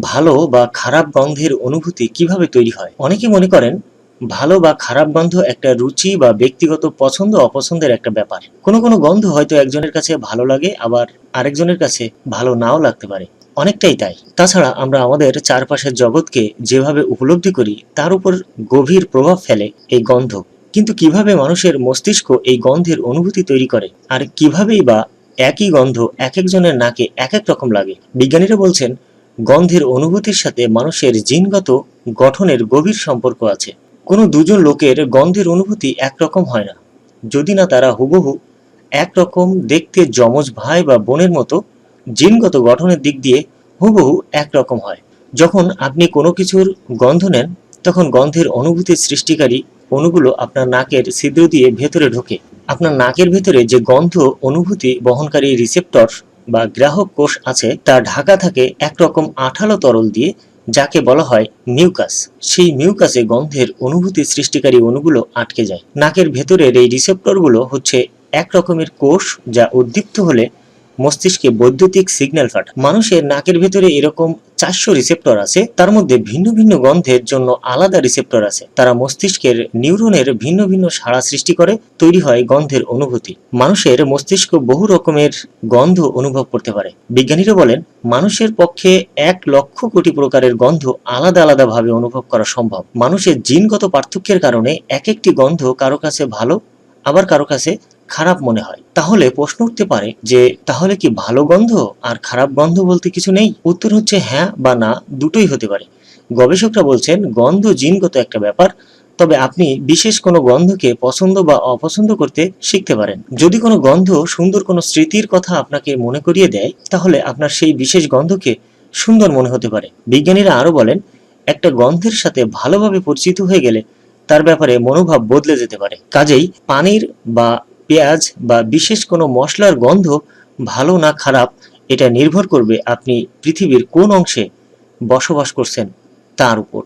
ভালো বা খারাপ গন্ধের অনুভূতি কীভাবে তৈরি হয়? অনেকে মনে করেন, ভালো বা খারাপ গন্ধ একটা রুচি বা ব্যক্তিগত পছন্দ অপছন্দের একটা ব্যাপার। কোনো কোনো গন্ধ হয়তো একজনের কাছে ভালো লাগে, আবার আরেকজনের কাছে ভালো নাও লাগতে পারে। অনেকটাই তাই। তাছাড়া আমরা আমাদের চারপাশের জগৎকে যেভাবে উপলব্ধি করি, তার উপর গভীর প্রভাব ফেলে এই গন্ধ। কিন্তু কীভাবে মানুষের মস্তিষ্ক এই গন্ধের অনুভূতি তৈরি করে? আর কিভাবেই বা একই গন্ধ এক একজনের নাকে এক এক রকম লাগে? বিজ্ঞানীরা বলছেন গন্ধের অনুভূতির সাথে মানুষের জিনগত গঠনের গভীর সম্পর্ক আছে। কোনো দুজন লোকের গন্ধের অনুভূতি একরকম হয় না। যদি না তারা হুবহু একরকম দেখতে যমজ ভাই বা বোনের মতো, জিনগত গঠনের দিক দিয়ে হুবহু একরকম হয়। যখন আপনি কোনো কিছুর গন্ধ নেন, তখন গন্ধের অনুভূতির সৃষ্টিকারী অণুগুলো আপনার নাকের ছিদ্র দিয়ে ভেতরে ঢোকে। আপনার নাকের ভেতরে যে গন্ধ অনুভূতি বহনকারী রিসেপ্টর বা গ্রাহক কোষ আছে, তা ঢাকা থাকে একরকম আঠালো তরল দিয়ে, যাকে বলা হয় মিউকাস। সেই মিউকাসে গন্ধের অনুভূতি সৃষ্টিকারী অণুগুলো আটকে যায়। নাকের ভেতরের এই রিসেপ্টরগুলো হচ্ছে এক রকমের কোষ যা উদ্দীপ্ত হলে মস্তিষ্কে বৈদ্যুতিক সিগন্যাল পাঠায় মানুষের নাকের ভেতরে এরকম চারশো রিসেপ্টর আছে, তার মধ্যে ভিন্ন ভিন্ন গন্ধের জন্য আলাদা রিসেপ্টর আছে। তারা মস্তিষ্কের নিউরনের ভিন্ন ভিন্ন সাড়া সৃষ্টি করে, তৈরি হয় গন্ধের অনুভূতি। মানুষের মস্তিষ্ক বহু রকমের গন্ধ অনুভব করতে পারে। বিজ্ঞানীরা বলেন, মানুষের পক্ষে এক লক্ষ কোটি প্রকারের গন্ধ আলাদা আলাদা ভাবে অনুভব করা সম্ভব। মানুষের জিনগত পার্থক্যের কারণে এক একটি গন্ধ কারও কাছে ভালো, আবার কারও কাছে খারাপ মনে হয়। তাহলে প্রশ্ন উঠতে পারে যে, তাহলে কি ভালো গন্ধ আর খারাপ গন্ধ বলতে কিছু নেই? উত্তর হচ্ছে হ্যাঁ বা না, দুটোই হতে পারে। গবেষকরা বলছেন, গন্ধ জিনগত একটা ব্যাপার, তবে আপনি বিশেষ কোনো গন্ধকে পছন্দ বা অপছন্দ করতে শিখতে পারেন। যদি কোনো গন্ধ সুন্দর কোনো স্মৃতির কথা আপনাকে মনে করিয়ে দেয়, তাহলে আপনার সেই বিশেষ গন্ধকে সুন্দর মনে হতে পারে। বিজ্ঞানীরা আরও বলেন, একটা গন্ধের সাথে ভালোভাবে পরিচিত হয়ে গেলে তার ব্যাপারে মনোভাব বদলে যেতে পারে। কাজেই পানির বা পেঁয়াজ বা বিশেষ কোনো মশলার গন্ধ ভালো না খারাপ, এটা নির্ভর করবে আপনি পৃথিবীর কোন অংশে বসবাস করছেন তার উপর।